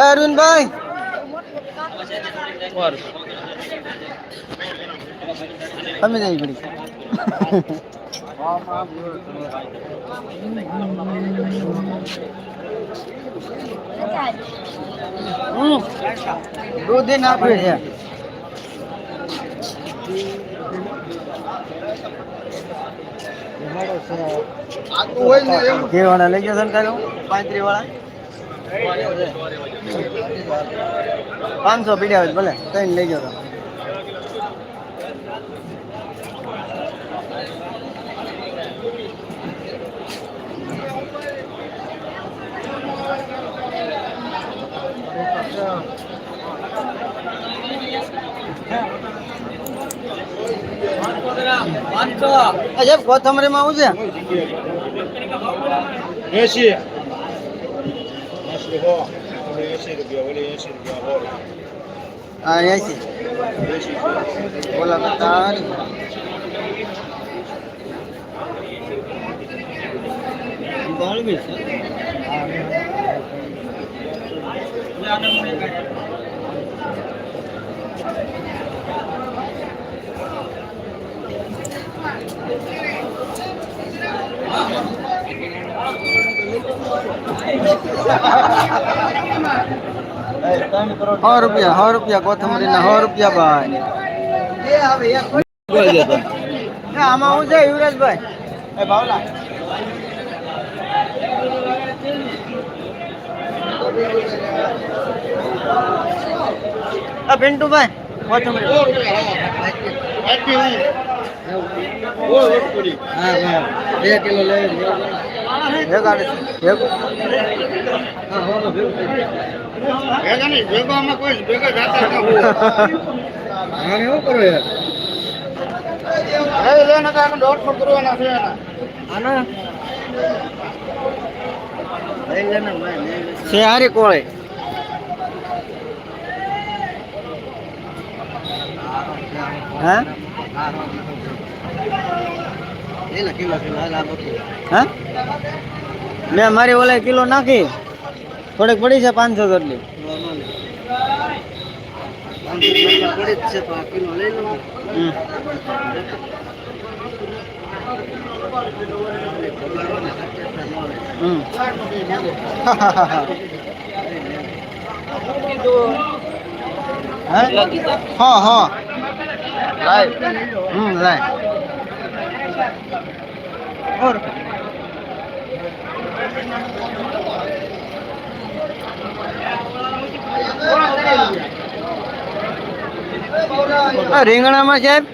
અરવિંદભાઈ તમે જઈ હમ. દૂધ આપ્યું છે. વાળા લઈ જશે ને કાલે? પાંત્રી વાળા પાંચસો પીડ્યા હોય ભલે કઈ લઈ જાઓ અજબ કોથમરીમાં આવું છે? એસી એસી એસી રૂપિયા ઓલી એસી રૂપિયા હો એસી બોલા કરતા હારી. સો રૂપિયા સો રૂપિયા કોથમરી ના સો રૂપિયા ભાઈ એ આમાં હું છે યુવરાજભાઈ એ ભાવલા આ પિન્ટુભાઈ કોથમરી હા હા બે કિલો લઈ ભેગા નહીં ભેગામાં કોઈ ભેગા જાતા ન હોય શું કરો યાર લે દોઢ કરવાના છે આના કોળે હા હા? મેં મારી ઓલા કિલો નાખી. થોડીક પડી છે પાંચસો જેટલી. હા? હા. લાય હમ લાય ઓર રીંગણામાં સાહેબ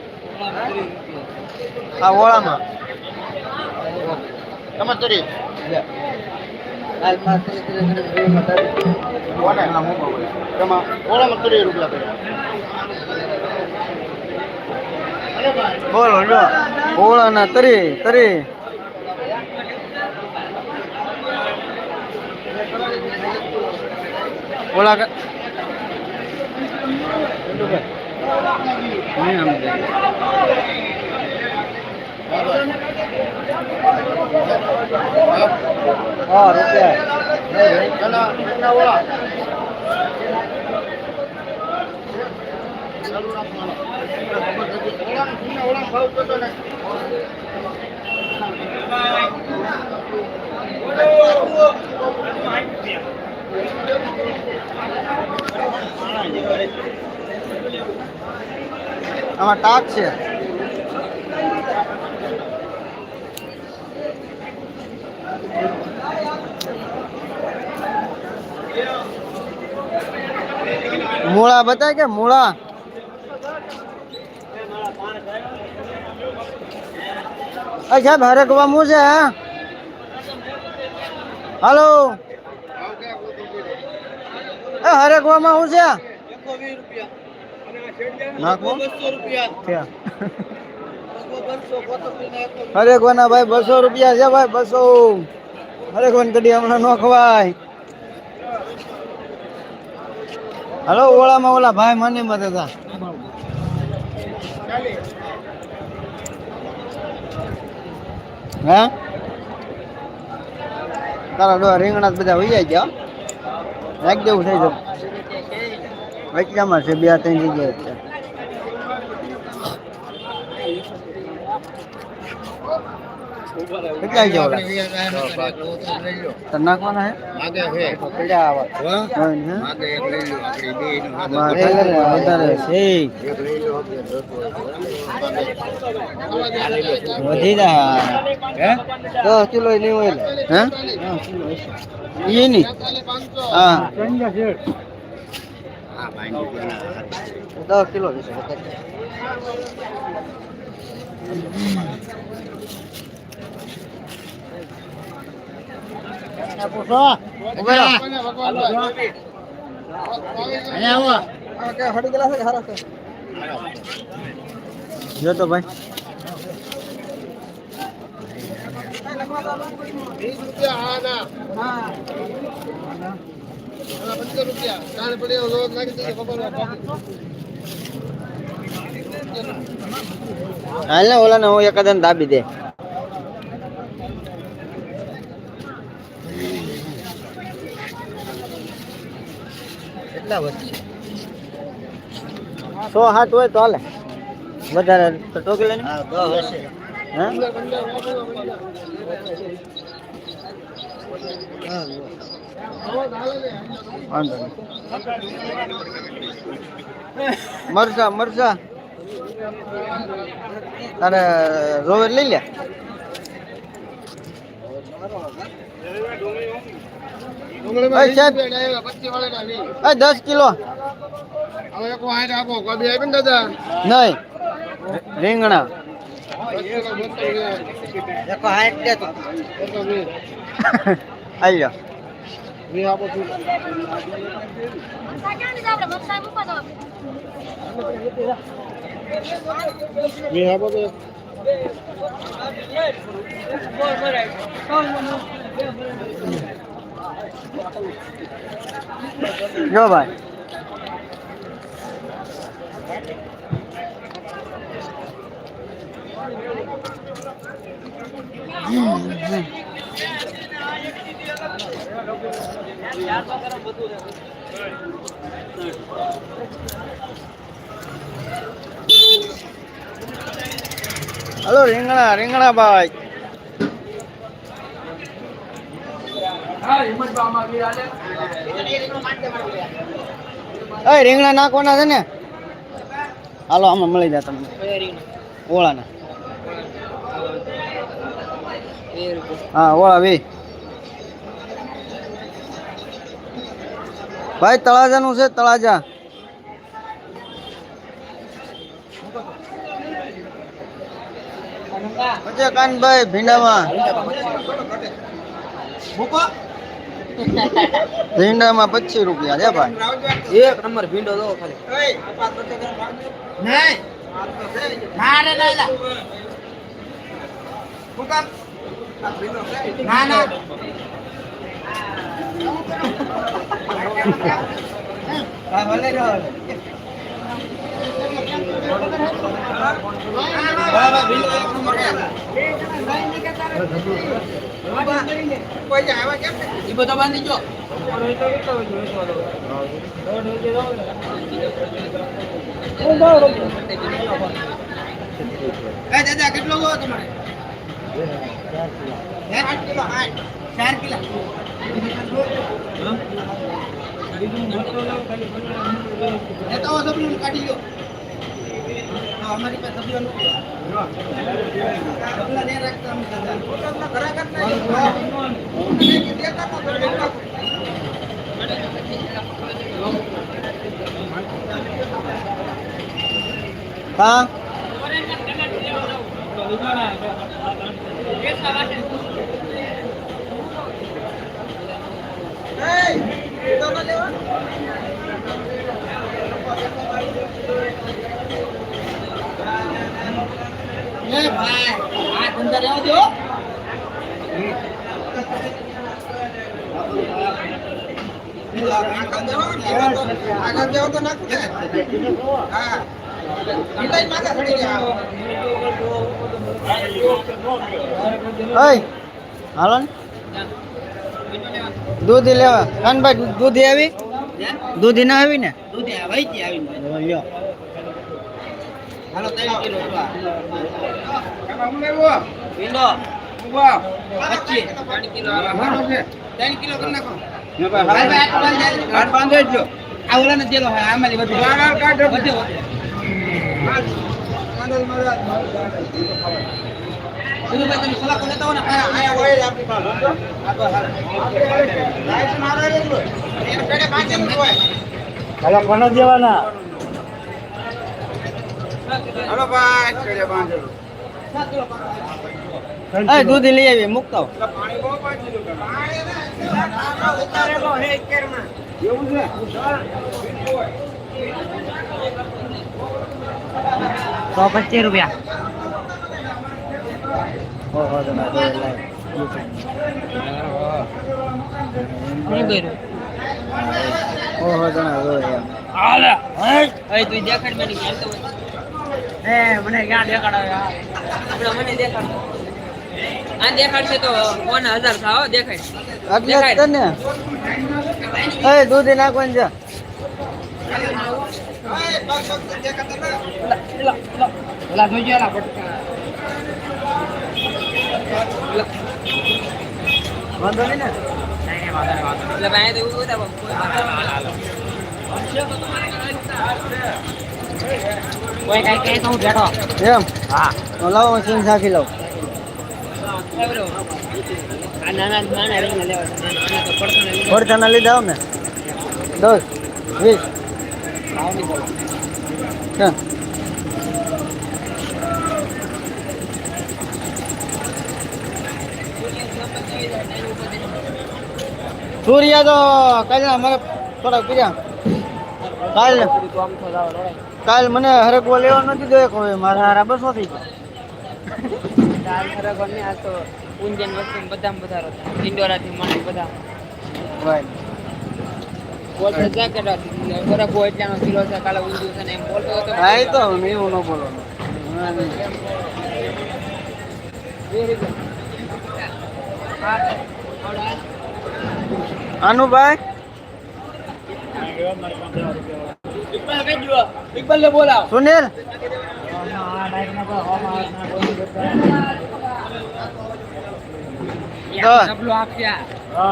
આ ઓળામાં તમે તરી ઓળામાં ત્રીસ રૂપિયા બોલો જો ઓળાના તરી તરી ઓળા ક- નહીં સમજાય. હા રૂપિયા એના એના ઓળા ઓળાનો ભાવ કતો ને આમાં ટાક છે. મૂળા બતાય કે મૂળા? અચ્છા, ભારે મુ છે હલો. એ હરેકવામાં શું છે? હરેકવાના ભાઈ બસો રૂપિયા છે, ભાઈ, બસો. હરેકવાન કડી હમણાં નો ખવાય. હલો ઓળામાં ઓલા ભાઈ માની મત હતા. હે? તારા ડો રીંગણા બધા હોય ગયા રાખ દેવું થઈ જવું વચ્ચામાં છે બે ત્રણ જગ્યાએ કેટલા ગયા ઓલા તો નાખવાના હે માગે છે કેટલા આવા હા? હોય ને, હે? માગે એક લઈ લો આપણી બેયનું હાથે મારે વધારે છે એક લઈ લો આપણે દસ હોય. વધી જાય હે દસ કિલો નહીં હોય હે એ નહીં હા હા ભાઈ દસ કિલો વિશે જો તો ભાઈ હાલ ને ઓલા ને હું એકાદન દાબી દે. કેટલા વધશે સો હાથ હોય તો હાલે. વધારે તો ટોકી લઈને મરસા મરસા તારે રોવેર લઈ લે? દસ કિલો. નહીં. રીંગણા. આલ્યો. જો ભાઈ. હલો રીંગણા રીંગણા ભાઈ એ રીંગણા નાખવાના છે ને? હાલો આમાં મળી જાય તમને. ઓળાના. હા ઓળા વી. ભાઈ તળાજાનું છે તળાજા. કાનભાઈ ભીંડામાં ભીંડામાં પચીસ રૂપિયા છે ભાઈ એક નંબર ભીંડો દો ખાલી ના ના એ બધો બાંધી જો દાદા કેટલો ગયો તમારે? આઠ કિલો આઠ ચાર કિલો કાઢી હા, અમારી પાસે સબલું નથી. સબલા ને રાખતા અમે દાદા. પોતાના ઘરા નહીં. દેતા તો ઘરા હા એ ભાઈ આ ધંધા રહેવા દો. આગળ દેવો તો ના. હા ઢીલાઈ માથા ચડી ગયા હાલો દૂધ લેવા. કાનભાઈ દૂધી આવી? દૂધી ના આવી ને? દૂધે આવી આવી લ્યો. હાલો ત્રણ કિલો ભીંડો પચીસ ત્રણ કિલો ત્રણ કિલો કરી નાખો ને હાથ બાંધે જ જો આ ઓલાને દેલો હે આમાંથી વધુ બહાર હાલ કાઢો. બધું તમે સલાહ કોને ને આયા હોય આપણી પાસે આ તો હાલ લાઈટ મારો એક પેડે પાંચ હોય હાલો કોને દેવાના હાલો ભાઈ છેડે બાંધેલો. દૂધી લઈ આવી મૂકતો સો પચીસ રૂપિયા. ઓહો ઓહો તો દેખાડ મને એ મને ક્યાં? આપણે મને દેખાડ. આ દેખાડશે તો કોને હજાર થાવ દેખાય. જ એ દૂધી નાખવાનું છે. વાંધો નહીં ને? એટલે ભાઈ તો એવું બધા કોઈ તો હું બેઠો. એમ? હા. તો લાવો મશીન સાખી લેવા પડતાના લીધા. આવ ને દસ વીસ. ભાવ નહીં બોલો ક્યાં સૂર્યા તો કઈ અમારે થોડાક પીર્યા. કાલ કાલ મને હરકવો લેવા નથી ગયો કોઈ મારા હારા બસો થઈ ગયા. આ તો ઊંજન વસ્તુ બધા વધારો ઇન્ડોરા થી માંડી બધા Right. સુનિલ?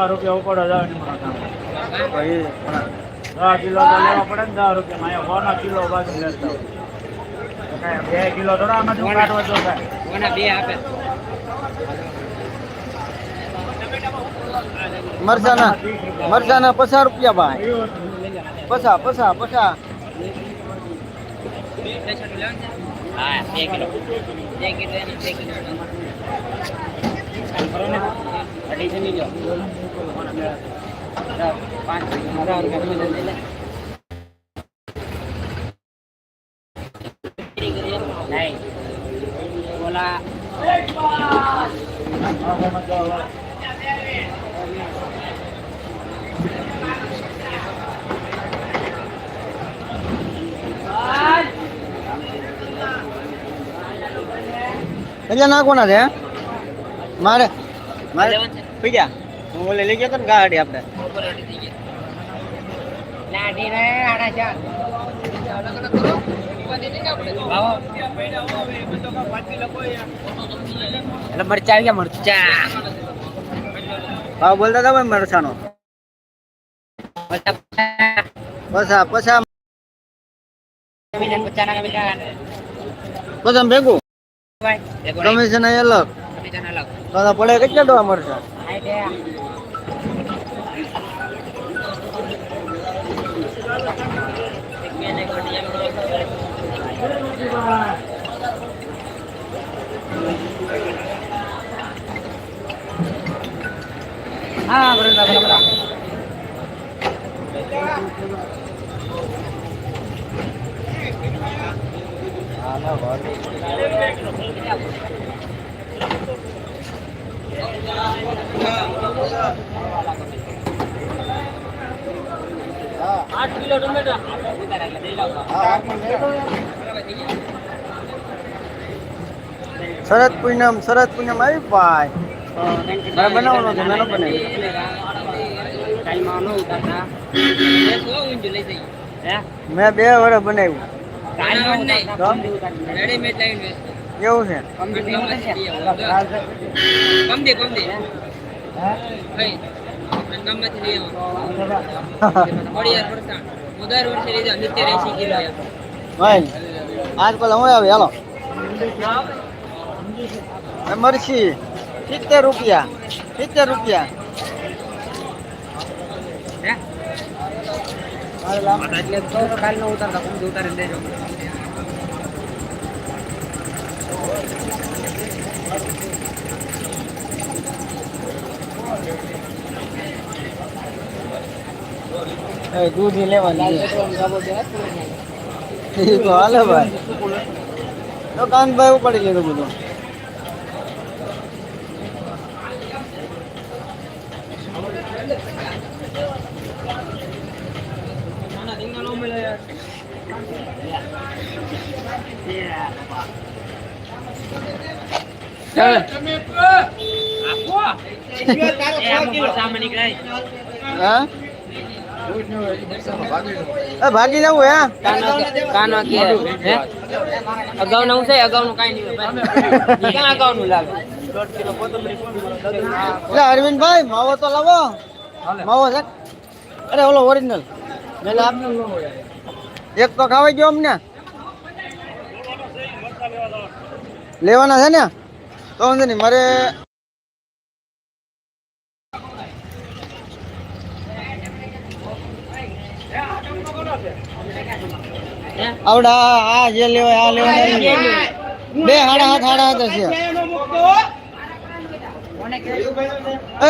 રૂપિયા ઉપાડો જાવ ને મારા કામ. ભાઈ, દસ કિલો તો લેવા પડે ને દસ રૂપિયા માં સો કિલો બાજુ લેતા હોય. તો કાંઈ બે કિલો થોડા આમાંથી કાઢવા જો બે આપે. મરચાના મરચાના પચાસ રૂપિયા ભાઈ. પસા પસા પસા હા બે કિલો બે કિલો એને બે કિલો અઢી જમી લો પાંચ હજાર રૂપિયા લઈ એટલે નાખવાના છે મારે મારે થઈ ગયા હું ઓલે લઈ ગયો તો ને ગાડી આપણે મરચા આવી ગયા મરચા ભાવ બોલતા હતા ભાઈ મરચાનો મરચા પછા પછા ના ભેગું કમિશન અહીં અલગ કમિશન અલગ તો તો પડે કેટલા ટકા મરચા હા બરોબર બરોબર આઠ કિલો ટમેટા શરદ પૂનમ શરદ પૂનમ આવી ભાઈ. મારે બનાવવાનો છે મેં ન બનાવ્યું મેં બે વર્ષ બનાવ્યું? રેડીમેડ લાવીને કેવું છે. ગામમાંથી લઈ આવો. ખોડિયાર ફરસાણ હું? વર્ષે લઈ સિત્તેર એસી કિલો ભાઈ આજકાલ હું આવે? હાલો. એ મરચી. સિત્તેર રૂપિયા. સિત્તેર રૂપિયા. એટલે તો કાલનો ઉતારતા કમદી ઉતારીને દેજો દૂધ લેવાની. તો ભાઈ તો કાનભાઈ બધું નાના રીંગણા નો મળે યાર. એ આમાં ફરસાણમાં નીકળાય. હા એ ભાગી જવું હે? કાનો કે હે અગાઉનું હું? છે અગાઉનું કઈ નહીં. ક્યાં લાગે અરવિંદભાઈ, માવો તો લાવો. માવો છે. અરે, ઓલો ઓરિજિનલ એક તો ખાવાઈ ગયો અમને. લેવાના છે ને? તો વાંધો નહીં, મારે આવડા, આ જે લેવાય, આ લેવાય બે હાડા હાથ હાડા હાથ છે. એ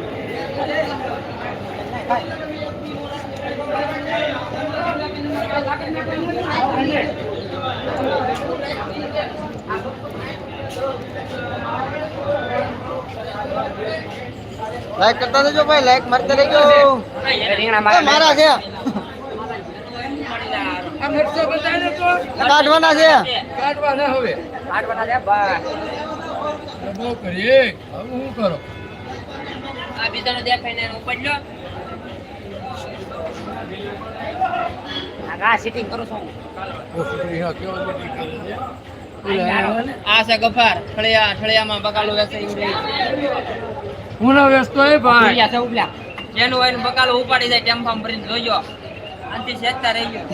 લાઈક કરતા રહેજો ભાઈ લાઈક મારતા રહેજો. મારા છે. કાઢવાના છે. કાઢવાના છે બસ. આ બીજાને દેખાઈને ઉપડ્યો. આ સિટિંગ કરું છું? આ છે ગફાર ઠળિયા ઠળિયામાં બકાલું વેચે ઈંગળી. ઠળિયા છે ઉપલા. જેનું હોય એનું ઉપાડી જાય ટેમ્પામાં ભરીને જોજો. આનથી શેકતા રહી ગયો.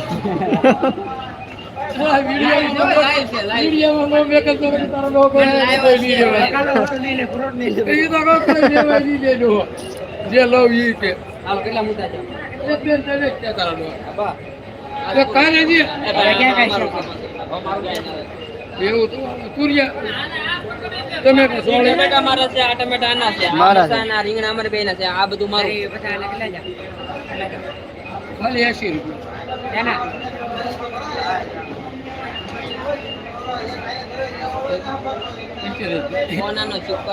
જે લવ ઈ કે. કેટલા મોટા છે? રીંગણા અમારે બેયના છે આ બધું મારું. ખાલી એસી રૂપિયા.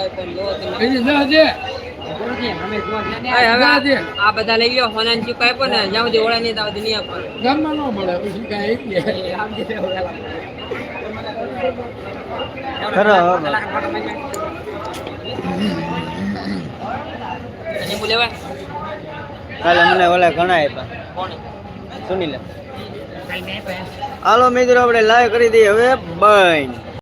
પણ લો તમે. હવે આ- બધા લઈ ગયો હોનાન ચુક્કો આપ્યો ને જ્યાં સુધી ઓળા નહીં ત્યાં સુધી નહીં. ગામમાં ન મળે પછી કાંઈ કાલે મને ઓલા ઘણા આપ્યા. સુની લે હાલો મિત્રો આપણે લાઈવ કરી દઈએ હવે બંધ